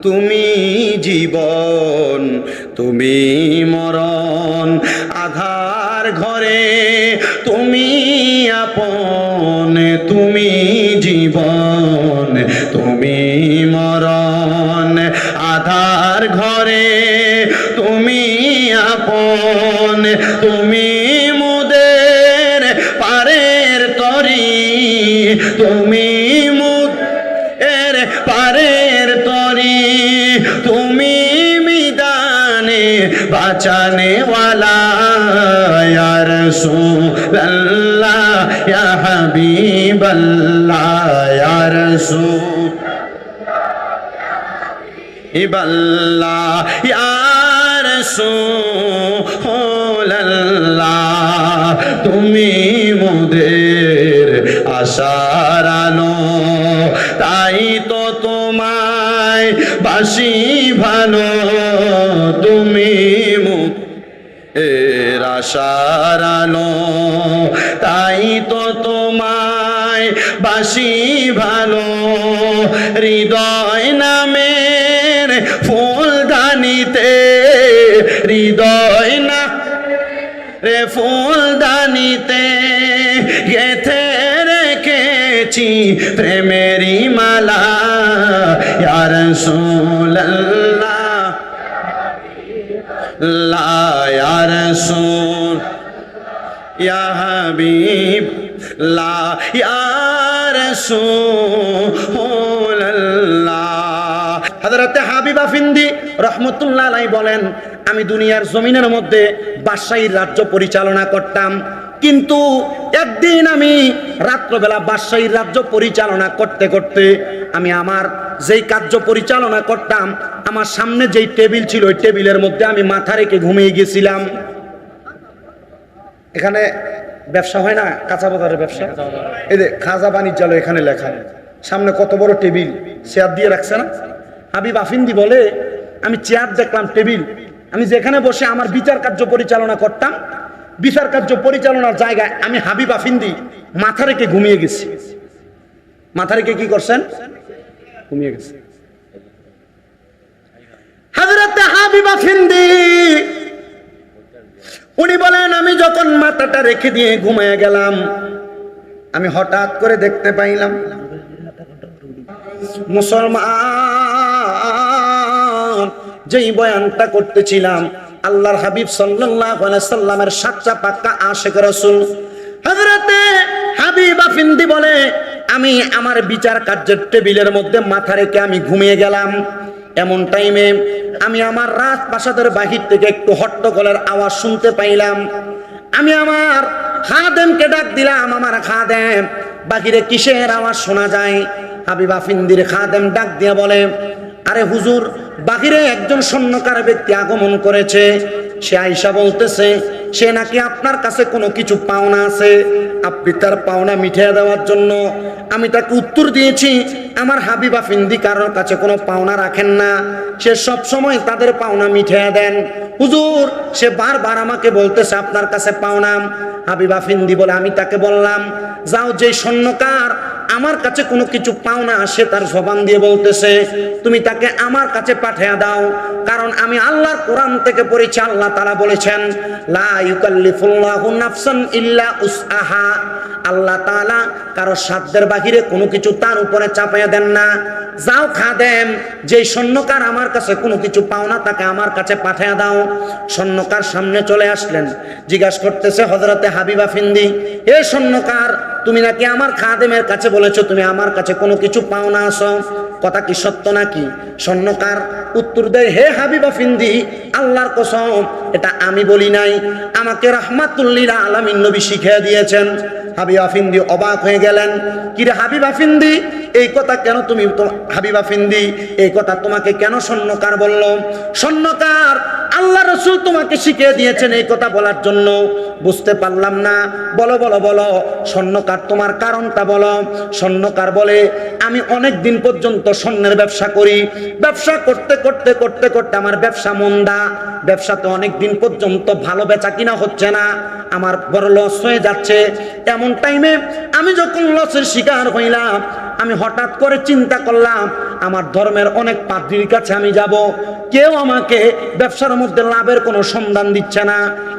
তুমি জীবন, তুমি মরণ, আধার ঘরে তুমি আপন, তুমি জীবন, তুমি মরণ, আধার ঘরে তুমি আপন, তুমি মুদের পারের তরি, তুমি বাঁচানে ওয়ালা ইয়া রাসূলুল্লাহ ইয়া হাবিবাল্লাহ ইয়া রাসূল ইবাল্লাহ ইয়া রাসূলুল্লাহ তুমি মোদের আশার আলো তাই তো তোমায় বাসি ভালো তুমি আলো তাই তো তোমায় বাসি ভালো। হৃদয় নামের ফুলদানিতে, হৃদয় না রে ফুলদানিতে গেথে রেখেছি প্রেমেরি মালা। ইয়ার সোল্লাহ লা ইয়ার সোল ইয়া হাবিব, লা ইয়ার সোল্লাহ হযরতে হাবিবা ফিন্দি রহমতুল্লাহ আলাই বলেন, আমি দুনিয়ার জমিনের মধ্যে বাদশাহীর রাজ্য পরিচালনা করতাম, কিন্তু একদিন আমি রাত্রবেলা বাদশাহীর রাজ্য পরিচালনা করতে করতে আমি আমার যেই কার্য পরিচালনা করতাম, আমার সামনে যেই টেবিল ছিল, ওই টেবিলের মধ্যে আমি মাথা রেখে ঘুমিয়ে গেছিলাম। এখানে ব্যবসা হয় না কাঁচা বাজারের ব্যবসা? এই যে খাজা বাণিজ্যালয় এখানে লেখা সামনে কত বড় টেবিল? চেয়ার দিয়ে রাখছে না? হাবিব আফিন্দি বলে আমি চেয়ার দেখলাম টেবিল। আমি যেখানে বসে আমার বিচার কার্য পরিচালনা করতাম বিচার কার্য পরিচালনার জায়গায় আমি হাবিব আফিন্দি মাথা রেখে ঘুমিয়ে গেছি। মাথা রেখে কি করছেন? ঘুমিয়ে গেছে। হাজরতে হাবিব আফিন্দি উনি বলেন, আমি যখন মাথাটা রেখে দিয়ে ঘুমায় গেলাম, আমি হঠাৎ করে দেখতে পাইলাম মুসলমান, যেই বয়ানটা করতেছিলাম, আল্লাহর হাবিব সাল্লামের সাচ্চা পাক্কা আশিক রাসূল। হযরতে হাবিব আফিন্দি বলে, আমি আমার বিচার কার্যের টেবিলের মধ্যে মাথা রেখে আমি ঘুমিয়ে গেলাম। এমন টাইমে আমি আমার রাত প্রাসাদের বাহির থেকে একটু হট্টগোলের আওয়াজ শুনতে পাইলাম। আমি আমার খাদেমকে ডাক দিলাম, আমার খাদেম, বাহিরে কিসের আওয়াজ শোনা যায়? হাবিবা ফিন্দির খাদেম ডাক দিয়া বলে, আরে হুজুর, বাহিরে একজন স্বর্ণকার ব্যক্তি আগমন করেছে। সে আইসা বলতেছে, সে নাকি আপনার কাছে কোনো কিছু পাওনা আছে? আপনি তার পাওনা মিঠিয়ে দেওয়ার জন্য আমি তাকে উত্তর দিয়েছি, আমার হাবিবা ফিন্দি কারোর কাছে কোনো পাওনা রাখেন না। সে সব সময় তাদের পাওনা মিঠিয়ে দেন। হুজুর, সে বারবার আমাকে বলতেছে, আপনার কাছে পাওনা। হাবিবা ফিন্দি বলে, আমি তাকে বললাম, যাও যে স্বর্ণকার আমার কাছে কোনো কিছু পাও না, সে তার জবান দিয়ে বলতেছে, তুমি তাকে আমার কাছে পাঠিয়ে দাও। কারণ আমি আল্লাহর কোরআন থেকে পড়েছি, আল্লাহ তারা বলেছেন, লা নাফসান ইল্লা আল্লাহ তাআলা কারও সাধ্যের বাহিরে কোনো কিছু তার উপরে চাপাইয়া দেন না। যাও খাদেম যে স্বর্ণকার আমার কাছে কোনো কিছু পাও না, তাকে আমার কাছে পাঠিয়ে দাও। স্বর্ণকার সামনে চলে আসলেন, জিজ্ঞাসা করতেছে হজরতে হাবিবা ফিন্দি, এ স্বর্ণকার তুমি নাকি আমার খাদেমের কাছে বলেছ, তুমি আমার কাছে কোনো কিছু পাও না, আসো। কথা কি সত্য নাকি? স্বর্ণকার উত্তর দেয়, হে হাবিবা ফিন্দি, আল্লাহর কসম, এটা আমি বলি নাই। আমাকে রাহমাতুল্লিল আলামিন নবী শিখিয়ে দিয়েছেন। হাবিবা ফিন্দি অবাক হয়ে গেলেন কিরে হাবিবা ফিন্দি এই কথা কেন তুমি হাবিবা ফিন্দি? এই কথা তোমাকে কেন স্বর্ণকার বলল? স্বর্ণকার, আল্লাহ রসুল তোমাকে শিখিয়ে দিয়েছেন এই কথা বলার জন্য। বুঝতে পারলাম না। বলো বলো বলো, স্বর্ণকার তোমার কারণটা বলো। স্বর্ণকার বলে, আমি অনেক দিন পর্যন্ত স্বর্ণের ব্যবসা করি। ব্যবসা করতে করতে করতে করতে আমার ব্যবসা মন্দা। ব্যবসাতে অনেক দিন পর্যন্ত ভালো বেচা কিনা হচ্ছে না। আমার বড় লস হয়ে যাচ্ছে। এমন টাইমে আমি যখন লসের শিকার হইলাম আমি হঠাৎ করে চিন্তা করলাম, আমার ধর্মের অনেক পাদ্রির কাছে আমি যাব। কেউ আমাকে ব্যবসার মধ্যে লাভের কোনো সন্ধান দিচ্ছে না।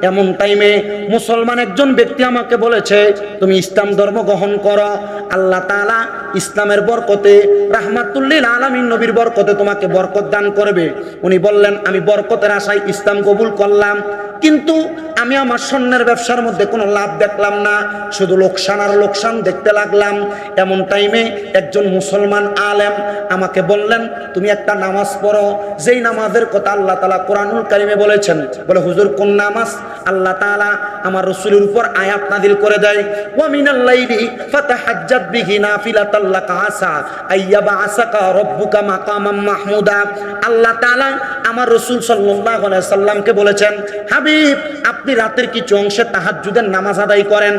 এমন টাইমে মুসলমান একজন ব্যক্তি আমাকে বলেছে, তুমি ইসলাম ধর্ম গ্রহণ করো। আল্লাহ তাআলা ইসলামের বরকতে রাহমাতুল্লিল আলমিন নবীর বরকতে তোমাকে বরকত দান করবে। উনি বললেন, আমি বরকতের আশায় ইসলাম কবুল করলাম। কিন্তু আমি আমার স্বর্ণের ব্যবসার মধ্যে কোনো লাভ দেখলাম না, শুধু লোকসান আর লোকসান দেখতে লাগলাম। এমন টাইমে একজন মুসলমান আলেম আমাকে বললেন, তুমি একটা নামাজ পড়ো। যেই নামাজের কথা আল্লাহ তালা কোরআনুল কারিমে বলেছেন, বলে, হুজুর, কোন নামাজ? আল্লাহ তাআলা আমার রসুলের উপর আয়াত নাদিল করে দেয় লাকা আসা আইয়াবা মাহমুদা। আল্লাহ তাআলা আমার রসুল সাল্লাহ সাল্লামকে বলেছেন, হাবিব, আপনি রাতের কিছু অংশে তাহার যুগের নামাজ আদায় করেন।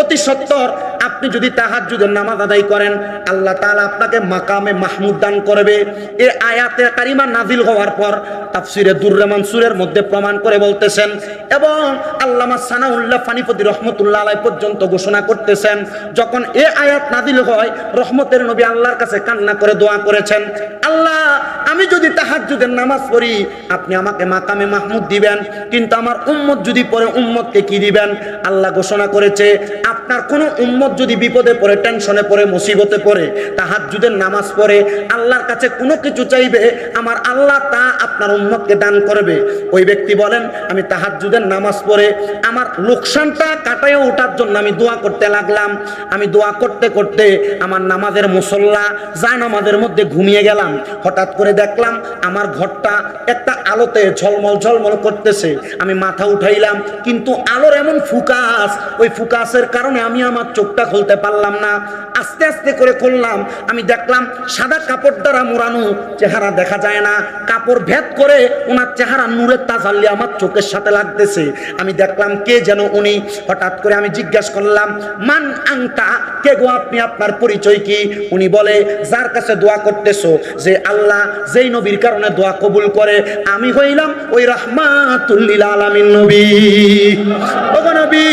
অতি সত্তর আপনি যদি তাহাজ্জুদের নামাজ আদায় করেন, আল্লাহ তালা আপনাকে মাকামে মাহমুদ দান করবে। এ আয়াতে কারিমা নাজিল হওয়ার পর তাফসিরে দুর্রে মানসুরের মধ্যে প্রমাণ করে বলতেছেন, এবং আল্লামা সানাউল্লাহ ফানিপতি রহমতুল্লাহ আলাই পর্যন্ত ঘোষণা করতেছেন, যখন এ আয়াত নাদিল হয়, রহমতের নবী আল্লাহর কাছে কান্না করে দোয়া করেছেন, আল্লাহ, আমি যদি তাহাজ্জুদের নামাজ পড়ি, আপনি আমাকে মাকামে মাহমুদ দিবেন, কিন্তু আমার উম্মত যদি পড়ে উম্মতকে কি দিবেন? আল্লাহ ঘোষণা করেছে, আপনার কোনো উম্মত যদি বিপদে পড়ে টেনশনে পড়ে, মুসিবতে পড়ে, তাহাজ্জুদের নামাজ পড়ে, আল্লাহর কাছে কোনো কিছু চাইবে, আমার আল্লাহ তা আপনার উম্মতকে দান করবে। ওই ব্যক্তি বলেন, আমি তাহাজ্জুদের নামাজ পড়ে, আমার লোকসানটা কাটায় ওঠার জন্য আমি দোয়া করতে লাগলাম। আমি দোয়া করতে করতে আমার নামাজের মুসল্লা যা নামাজের মধ্যে ঘুমিয়ে গেলাম। হঠাৎ করে দেখলাম, আমার ঘরটা একটা আলোতে ঝলমল ঝলমল করতেছে। আমি মাথা উঠাইলাম, কিন্তু আলোর এমন ফুকাস, ওই ফুকাসের কারণে আমি আমার চোখটা খুলতে পারলাম না। আস্তে আস্তে করে খুললাম। আমি দেখলাম সাদা কাপড় দ্বারা মোড়ানো চেহারা দেখা যায় না। কাপড় ভেদ করে ওনার চেহারা নূরের তাজাল্লি আমার চোখের সাথে লাগতেছে। আমি দেখলাম কে যেন উনি। হঠাৎ করে আমি জিজ্ঞাসা করলাম, মান আংটা কে গো আপনি? আপনার পরিচয় কি? উনি বলে, যার কাছে দোয়া করতেছো যে আল্লাহ যেই নবীর কারণে দোয়া কবুল করে, আমি হইলাম ওই রহমাতুল্লিল আলামিন নবী। নবী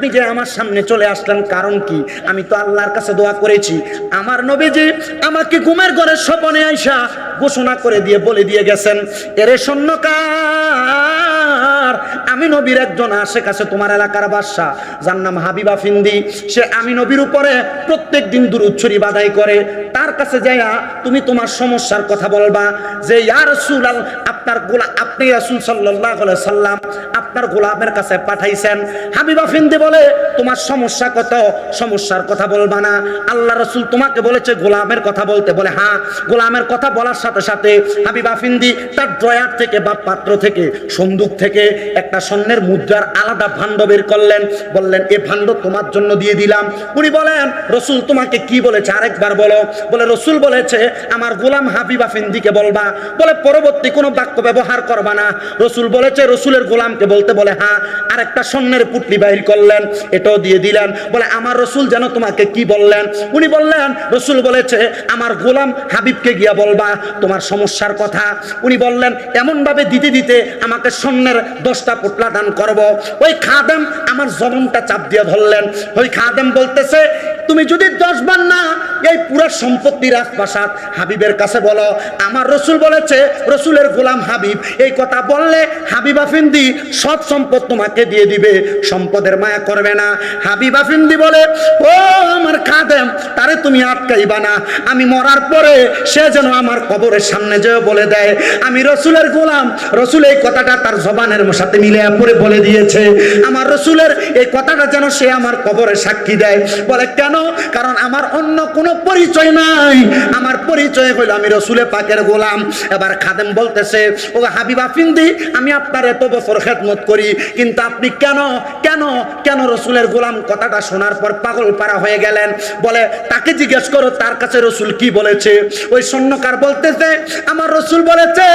আপনি যে আমার সামনে চলে আসলেন, কারণ কি? আমি তো আল্লাহর কাছে দোয়া করেছি। আমার নবীজি আমাকে ঘুমের ঘরে স্বপনে আইসা ঘোষণা করে দিয়ে বলে দিয়ে গেছেন, এরে সৈন্যকার আমি নবীর একজন আসে কাছে তোমার এলাকার বাদশা। যার নাম হাবিবা ফিন্দি। সে আমি নবীর উপরে প্রত্যেক দিন দূর শরীফ আদায় করে। তার কাছে যাইয়া তুমি তোমার সমস্যার কথা বলবা যে ইয়ার রাসূল আল- আপনার গোলা আপনি রাসূল আলাইহি সাল্লাম আপনার গোলামের কাছে পাঠাইছেন। হাবিবা ফিন্দি বলে, তোমার সমস্যা কত? সমস্যার কথা বলবা না। আল্লাহ রসুল তোমাকে বলেছে, গোলামের কথা বলতে। বলে হ্যাঁ গোলামের কথা বলার সাথে সাথে হাবিবা ফিন্দি তার ড্রয়ার থেকে বা পাত্র থেকে, সন্দুক থেকে একটা স্বর্ণের মুদ্রার আলাদা ভাণ্ড বের করলেন। বললেন, এ ভাণ্ড তোমার জন্য দিয়ে দিলাম। উনি বলেন, রসুল তোমাকে কি বলেছে? আরেকবার বলো। বলে, রসুল বলেছে, আমার গোলাম হাবিবা ফিন্দিকে বলবা। বলে, পরবর্তী কোনো বাক্য ব্যবহার করবা না। রসুল বলেছে, রসুলের গোলামকে বলতে বলে হ্যাঁ আরেকটা স্বর্ণের পুটলি বাহির করলেন, এটাও দিয়ে দিলেন। বলে, আমার রসুল যেন তোমাকে কি বললেন? উনি বললেন, রসুল বলেছে, আমার গোলাম হাবিবকে গিয়া বলবা, তোমার সমস্যার কথা। উনি বললেন, এমনভাবে দিতে দিতে আমাকে স্বর্ণের দশটা পুটলা দান করব। ওই খাদেম আমার জমনটা চাপ দিয়ে ধরলেন। ওই খাদেম বলতেছে, তুমি যদি দশ বার না এই পুরো সম্পত্তি রাজপ্রাসাদ হাবিবের কাছে বলো। আমার রসুল বলেছে, রসুলের গোলাম হাবিব এই কথা বললে হাবিব আফিন্দি সব সম্পদ তোমাকে দিয়ে দিবে, সম্পদের মায়া করবে না। হাবিব আফিন্দি বলে, ও আমার খাদেম তারে তুমি আটকাইবা না। আমি মরার পরে সে যেন আমার কবরের সামনে যে বলে দেয়। আমি রসুলের গোলাম, রসুল এই কথাটা তার জবানের সাথে মিলে পরে বলে দিয়েছে। আমার রসুলের এই কথাটা যেন সে আমার কবরে সাক্ষী দেয়। বলে, কেন? কারণ আমার অন্য কোনো পরিচয় নাই। আমার পরিচয় হইল আমি রসুলে পাকের গোলাম। এবার খাদেম বলতেছে ও হাবিবা ফিন্দি, আমি আপনার এত বছর খেদমত করি, কিন্তু আপনি কেন কেন কেন রসুলের গোলাম কথাটা শোনার পর পাগল পারা হয়ে গেলেন? বলে, তাকে জিজ্ঞেস করো, তার কাছে রসুল কি বলেছে? ওই স্বর্ণকার বলতেছে, আমার রসুল বলেছে,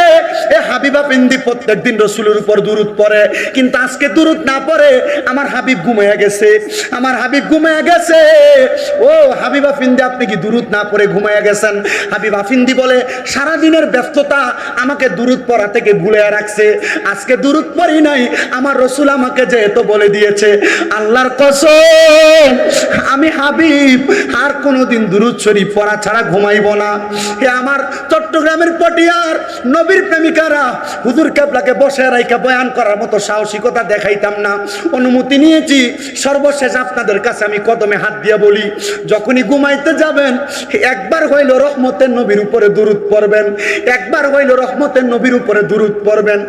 এ হাবিবা পিন্দি প্রত্যেক দিন রসুলের উপর দূরত পড়ে, কিন্তু আজকে দূরত না পড়ে, আমার হাবিব ঘুমিয়ে গেছে, আমার হাবিব ঘুমিয়ে গেছে, ও হাবিবা পিন্দি আপনি কি দুরুদ না পড়ে ঘুমাইয়া গেছেন? হাবিব আফিন্দি বলে সারা দিনের ব্যস্ততা আমাকে দুরুদ পড়া থেকে ভুলে রাখছে। আজকে দুরুদ পড়ি নাই, আমার রসুল আমাকে যেহেতু বলে দিয়েছে। আল্লাহর কসম, আমি হাবিব, আর কোনোদিন দুরুদ শরীফ পড়া ছাড়া ঘুমাইব না। হে আমার চট্টগ্রামের পটিয়ার নবীর প্রেমিকারা, হুজুর কেবলাকে বসে রাইকা বয়ান করার মতো সাহসিকতা দেখাইতাম না। অনুমতি নিয়েছি, সর্বশেষ আপনাদের কাছে আমি কদমে হাত দিয়ে বলি, যখনই ঘুমাইতে যাবেন একবার হইল রহমতের নবীর উপরে দুরুদ পড়বেন, একবার হইল রহমতের নবীর উপরে দুরুদ পড়বেন,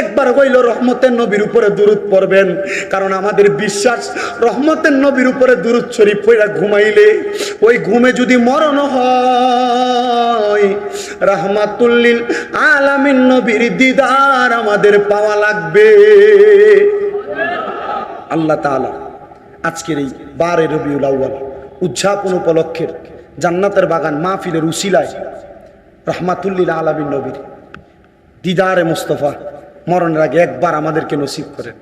একবার হইল রহমতের নবীর উপরে দুরুদ পড়বেন। কারণ আমাদের বিশ্বাস, রহমতের নবীর উপরে দুরুদ শরীফ পড়া ঘুমাইলে, ওই ঘুমে যদি মরণ হয়, রাহমাতুল্লিল আলামিন নবীর দিদার আমাদের পাওয়া লাগবে। আল্লাহ তাআলা আজকের এই বারে রবিউল আউ্য়াল উদযাপন উপলক্ষের জান্নাতের বাগান মাহফিলের উসিলায় রহমাতুল্লিল আলামিন নবীর। দিদারে মুস্তফা, মরণের আগে একবার আমাদেরকে নসিব করেন।